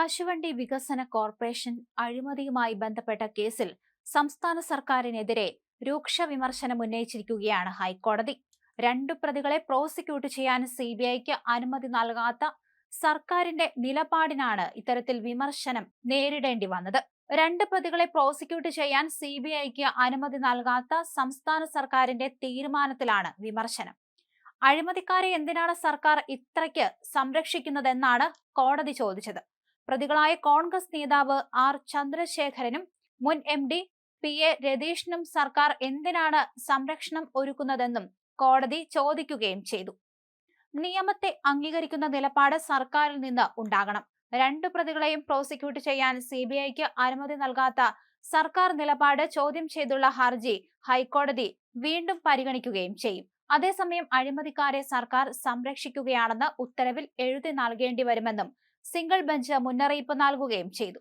കശുവണ്ടി വികസന കോർപ്പറേഷൻ അഴിമതിയുമായി ബന്ധപ്പെട്ട കേസിൽ സംസ്ഥാന സർക്കാരിനെതിരെ രൂക്ഷ വിമർശനം ഉന്നയിച്ചിരിക്കുകയാണ് ഹൈക്കോടതി. രണ്ടു പ്രതികളെ പ്രോസിക്യൂട്ട് ചെയ്യാൻ സി ബി ഐക്ക് അനുമതി നൽകാത്ത സർക്കാരിന്റെ നിലപാടിനാണ് ഇത്തരത്തിൽ വിമർശനം നേരിടേണ്ടി വന്നത്. രണ്ട് പ്രതികളെ പ്രോസിക്യൂട്ട് ചെയ്യാൻ സി ബി ഐക്ക് അനുമതി നൽകാത്ത സംസ്ഥാന സർക്കാരിന്റെ തീരുമാനത്തിലാണ് വിമർശനം. അഴിമതിക്കാരെ എന്തിനാണ് സർക്കാർ ഇത്രയ്ക്ക് സംരക്ഷിക്കുന്നതെന്നാണ് കോടതി ചോദിച്ചത്. പ്രതികളായ കോൺഗ്രസ് നേതാവ് ആർ ചന്ദ്രശേഖരനും മുൻ എം ഡി പി എ രതീഷിനും സർക്കാർ എന്തിനാണ് സംരക്ഷണം ഒരുക്കുന്നതെന്നും കോടതി ചോദിക്കുകയും ചെയ്തു. നിയമത്തെ അംഗീകരിക്കുന്ന നിലപാട് സർക്കാരിൽ നിന്ന് ഉണ്ടാകണം. രണ്ടു പ്രതികളെയും പ്രോസിക്യൂട്ട് ചെയ്യാൻ സി ബി ഐക്ക് അനുമതി നൽകാത്ത സർക്കാർ നിലപാട് ചോദ്യം ചെയ്തുള്ള ഹർജി ഹൈക്കോടതി വീണ്ടും പരിഗണിക്കുകയും ചെയ്യും. അതേസമയം അഴിമതിക്കാരെ സർക്കാർ സംരക്ഷിക്കുകയാണെന്ന് ഉത്തരവിൽ എഴുതി നൽകേണ്ടി വരുമെന്നും സിംഗിൾ ബെഞ്ച് മുന്നറിയിപ്പ് നൽകുകയും ചെയ്തു.